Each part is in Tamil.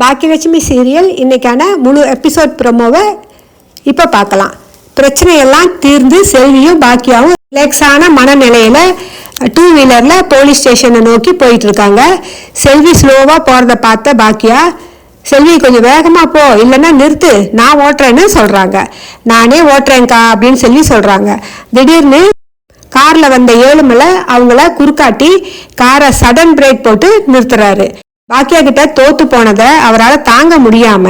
பாக்கியலட்சுமி சீரியல் இன்னைக்கான முழு எபிசோட் ப்ரோமோவை இப்போ பார்க்கலாம். பிரச்சனையெல்லாம் தீர்ந்து செல்வியும் பாக்கியாவும் ரிலாக்ஸான மனநிலையில் டூ வீலரில் போலீஸ் ஸ்டேஷனை நோக்கி போயிட்டுருக்காங்க. செல்வி ஸ்லோவாக போகிறத பார்த்த பாக்கியா செல்வி கொஞ்சம் வேகமாக போ இல்லைன்னா நிறுத்து நான் ஓட்டுறேன்னு சொல்கிறாங்க நானே ஓட்டுறேன்க்கா அப்படின்னு சொல்லி சொல்கிறாங்க திடீர்னு காரில் வந்த ஏழுமலை அவங்கள குறுக்காட்டி காரை சடன் பிரேக் போட்டு நிறுத்துறாரு. பாக்கியா கிட்ட தோத்து போனதை அவரால் தாங்க முடியாம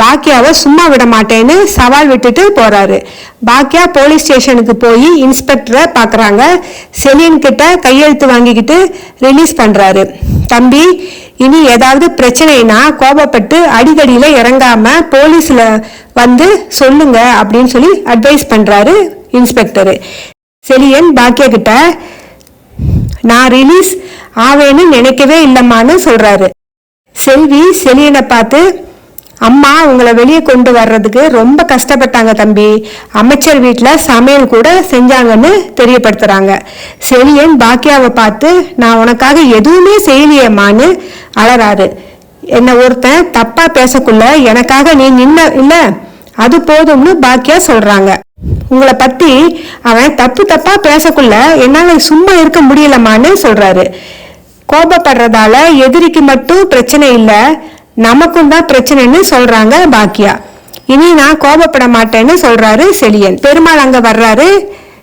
பாக்கியாவை சும்மா விட மாட்டேன்னு சவால் விட்டுட்டு போறாரு. பாக்கியா போலீஸ் ஸ்டேஷனுக்கு போய் இன்ஸ்பெக்டரை பார்க்குறாங்க செலியன் கிட்ட கையெழுத்து வாங்கிக்கிட்டு ரிலீஸ் பண்றாரு. தம்பி இனி ஏதாவது பிரச்சனைனா கோபப்பட்டு அடிதடியில் இறங்காம போலீஸில் வந்து சொல்லுங்க அப்படின்னு சொல்லி அட்வைஸ் பண்றாரு இன்ஸ்பெக்டர். செலியன் பாக்கியா கிட்ட நான் ரிலீஸ் ஆவேன்னு நினைக்கவே இல்லம்மான்னு சொல்றாரு. செல்வி செலியனை பார்த்து அம்மா உங்களை வெளியே கொண்டு வர்றதுக்கு ரொம்ப கஷ்டப்பட்டாங்க தம்பி. அமைச்சர் வீட்டில் சமையல் கூட செஞ்சாங்கன்னு தெரியப்படுத்துறாங்க. செலியன் பாக்கியாவை பார்த்து நான் உனக்காக எதுவுமே செய்யலையம்மான்னு அலறாரு. என்னை ஒருத்தன் தப்பா பேசக்குள்ள எனக்காக நீ நின்ன இல்லை அது போதும்னு பாக்கியா சொல்றாங்க. உங்களை பற்றி அவன் தப்பு தப்பாக பேசக்குள்ள என்னால் சும்மா இருக்க முடியலமான்னு சொல்கிறாரு கோபப்படுறதால எதிரிக்கு மட்டும் பிரச்சனை இல்லை நமக்கும் தான் பிரச்சனைன்னு சொல்கிறாங்க பாக்கியா. இனி நான் கோபப்பட மாட்டேன்னு சொல்கிறாரு செலியன் பெருமாள் அங்கே வர்றாரு.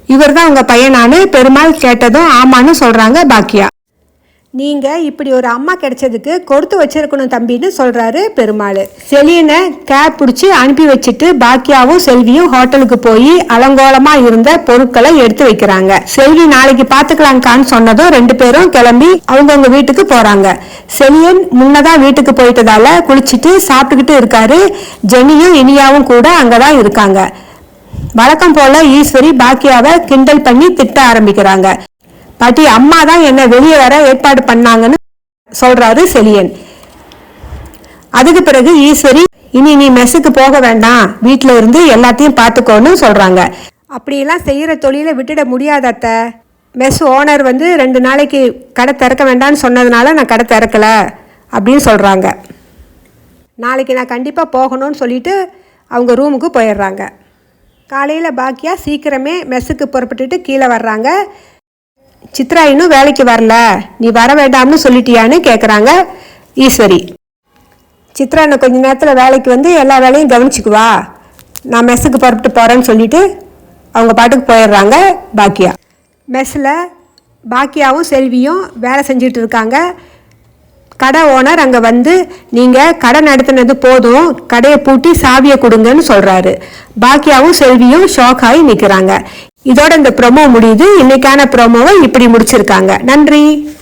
இவர் தான் உங்கள் பையனானு பெருமாள் கேட்டதும் ஆமான்னு சொல்கிறாங்க பாக்கியா. நீங்கள் இப்படி ஒரு அம்மா கிடைச்சதுக்கு கொடுத்து வச்சிருக்கணும் தம்பின்னு சொல்கிறாரு பெருமாள். செலியனை கேப் பிடிச்சி அனுப்பி வச்சுட்டு பாக்கியாவும் செல்வியும் ஹோட்டலுக்கு போய் அலங்கோலமாக இருந்த பொருட்களை எடுத்து வைக்கிறாங்க. செல்வி நாளைக்கு பார்த்துக்கலாங்கான்னு சொன்னதும் ரெண்டு பேரும் கிளம்பி அவங்கவுங்க வீட்டுக்கு போகிறாங்க செலியன் முன்னதான் வீட்டுக்கு போயிட்டதால குளிச்சுட்டு சாப்பிட்டுக்கிட்டு இருக்காரு. ஜெனியும் இனியாவும் கூட அங்கே தான் இருக்காங்க. வழக்கம் போல ஈஸ்வரி பாக்கியாவை கிண்டல் பண்ணி திட்ட ஆரம்பிக்கிறாங்க. பாட்டி அம்மா தான் என்ன வெளியே வர ஏற்பாடு பண்ணாங்கன்னு சொல்றாரு செலியன். அதுக்கு பிறகு ஈஸ்வரி இனி நீ மெஸ்ஸுக்கு போக வேண்டாம். வீட்டில் இருந்து எல்லாத்தையும் பார்த்துக்கோன்னு சொல்றாங்க. அப்படியெல்லாம் செய்யற தொழிலை விட்டுட முடியாத அத்தை. மெஸ் ஓனர் வந்து ரெண்டு நாளைக்கு கடை திறக்க வேண்டாம்னு சொன்னதுனால நான் கடை திறக்கல அப்படின்னு சொல்றாங்க. நாளைக்கு நான் கண்டிப்பாக போகணும்னு சொல்லிட்டு அவங்க ரூமுக்கு போயிடுறாங்க. காலையில் பாக்கியா சீக்கிரமே மெஸ்ஸுக்கு புறப்பட்டுட்டு கீழே வர்றாங்க. சித்ரா இன்னும் வேலைக்கு வரல. நீ வர வேண்டாம்னு சொல்லிட்டியான்னு கேட்குறாங்க ஈஸ்வரி. சித்ரா இன்னும் கொஞ்ச நேரத்தில் வேலைக்கு வந்து எல்லா வேலையும் கவனிச்சுக்குவா. நான் மெஸ்ஸுக்கு புறப்பட்டு போகிறேன்னு சொல்லிட்டு அவங்க பாட்டுக்கு போயிடுறாங்க பாக்கியா. மெஸ்ஸில் பாக்கியாவும் செல்வியும் வேலை செஞ்சுட்டு இருக்காங்க. கடை ஓனர் அங்கே வந்து நீங்கள் கடை நடத்தினது போதும் கடையை பூட்டி சாவியை கொடுங்கன்னு சொல்கிறாரு பாக்கியாவும் செல்வியும் ஷாக் ஆகி நிற்கிறாங்க இதோட இந்த ப்ரோமோ முடியுது. இன்னைக்கான ப்ரோமோவை இப்படி முடிச்சிருக்காங்க. நன்றி.